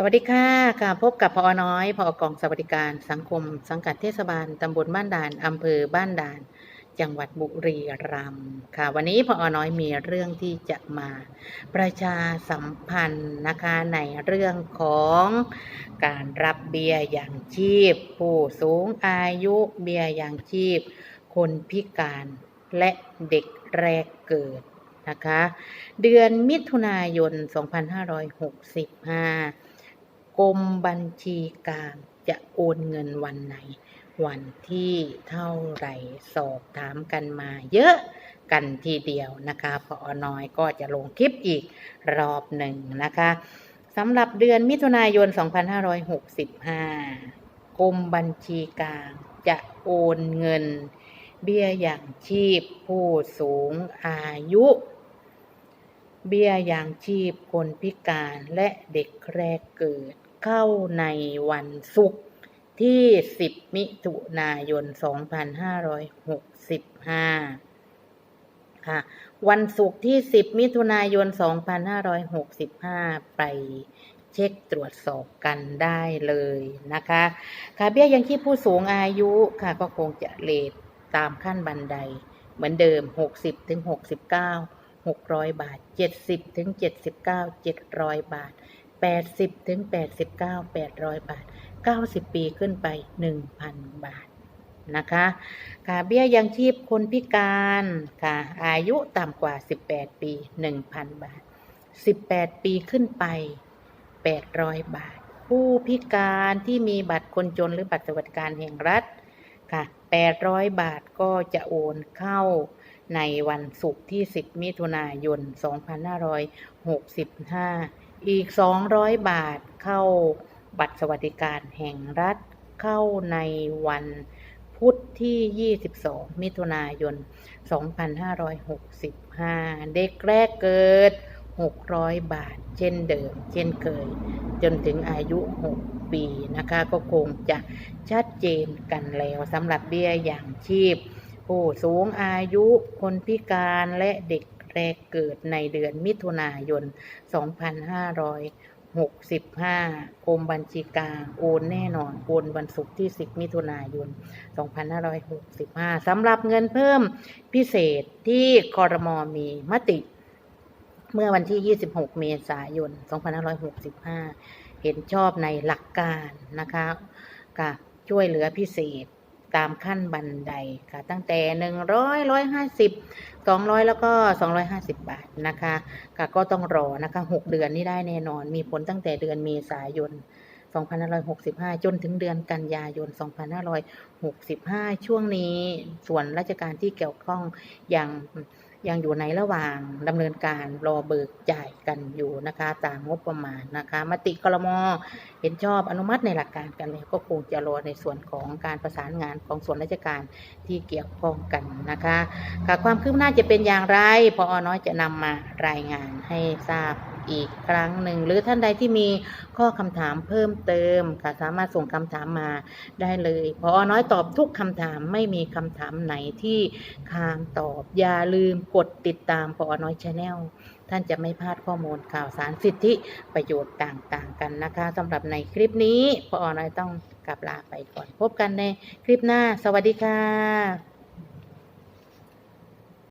สวัสดีค่ะค่ะพบกับพอน้อยพอกองสวัสดิการสังคม สังกัดเทศบาลตำบลบ้านด่านอำเภอบ้านด่าน จังหวัดบุรีรัมย์ค่ะ วันนี้พอน้อยมีเรื่องที่จะมา ประชาสัมพันธ์นะคะในเรื่องของการรับเบี้ยอย่างชีพ ผู้สูงอายุเบี้ยอย่างชีพ คนพิการและเด็กแรกเกิดนะคะ เดือนมิถุนายน 2565 กรมบัญชีกลางจะโอนเงินวันไหน วันที่เท่าไหร่สอบถามกันมาเยอะกันทีเดียวนะคะพอน้อยก็จะลงคลิปอีกรอบหนึ่งนะคะสำหรับเดือนมิถุนายน 2565 กรมบัญชีกลางจะโอนเงิน เบี้ยอย่างชีพผู้สูงอายุ เบี้ยอย่างชีพคนพิการและเด็กแรกเกิด เข้าในวันศุกร์ที่ 10 มิถุนายน 2565 ค่ะ วันศุกร์ที่ 10 มิถุนายน 2565 ไปเช็คตรวจสอบกันได้เลยนะคะ ค่ะเบี้ยยังชีพผู้สูงอายุค่ะก็คงจะเลทตามขั้นบันได เหมือนเดิม 60ถึง69 600 บาท 70ถึง79 700 บาท 80ถึง89 800 บาท 90 ปีขึ้นไป 1,000 บาทนะคะค่ะเบี้ยยังชีพคนพิการค่ะอายุต่ำกว่า 18 ปี 1,000 บาท 18 ปีขึ้นไป 800 บาท ผู้พิการที่มีบัตรคนจนหรือบัตรสวัสดิการแห่งรัฐค่ะ 800 บาทก็จะโอนเข้าในวันศุกร์ที่ 10 มิถุนายน 2565 อีก 200 บาทเข้าบัตรสวัสดิการแห่งรัฐเข้าในวันพุธที่ 22 มิถุนายน 2565 เด็กแรกเกิด 600 บาท เช่นเดิม เช่นเคย จนถึงอายุ 6 ปีนะคะ ก็คงจะชัดเจนกันแล้วสำหรับเบี้ยอย่างชีพ ผู้สูงอายุคนพิการและเด็ก รกเกิดในเดือนมิถุนายน 2565กรมบัญชีกลางโอนแน่นอนโอนวันศุกร์ที่ 10 มิถุนายน 2565สำหรับเงินเพิ่มพิเศษที่คอรมอมีมติเมื่อวันที่ 26 เมษายน 2565 เห็นชอบในหลักการนะคะค่ะช่วยเหลือพิเศษ ตามขั้นบันไดค่ะ ตั้งแต่100 150 200แล้วก็250บาทนะคะค่ะก็ต้องรอนะคะ6เดือนนี่ได้แน่นอน มีผลตั้งแต่เดือนเมษายน2565 จนถึงเดือนกันยายน 2565 ช่วงนี้ส่วนราชการที่เกี่ยวข้องยัง ยังอยู่ในระหว่างดำเนินการรอเบิกจ่ายกันอยู่นะคะตามงบประมาณนะคะมติกลมเห็นชอบอนุมัติในหลักการกันแล้วก็คงจะรอในส่วนของการประสานงานของส่วนราชการที่เกี่ยวข้องกันนะคะค่ะความคืบหน้าจะเป็นอย่างไรพอน้อยจะนำมารายงานให้ทราบ อีกครั้งหนึ่ง หรือท่านใดที่มีข้อคำถามเพิ่มเติมค่ะสามารถส่งคำถามมาได้เลยพอน้อยตอบทุกคำถามไม่มีคำถามไหนที่ค้างตอบ อย่าลืมกดติดตามพอน้อยชาแนลท่านจะไม่พลาดข้อมูลข่าวสารสิทธิประโยชน์ต่างๆ กันนะคะสำหรับในคลิปนี้พอน้อยต้องกลับลาไปก่อน พบกันในคลิปหน้า สวัสดีค่ะ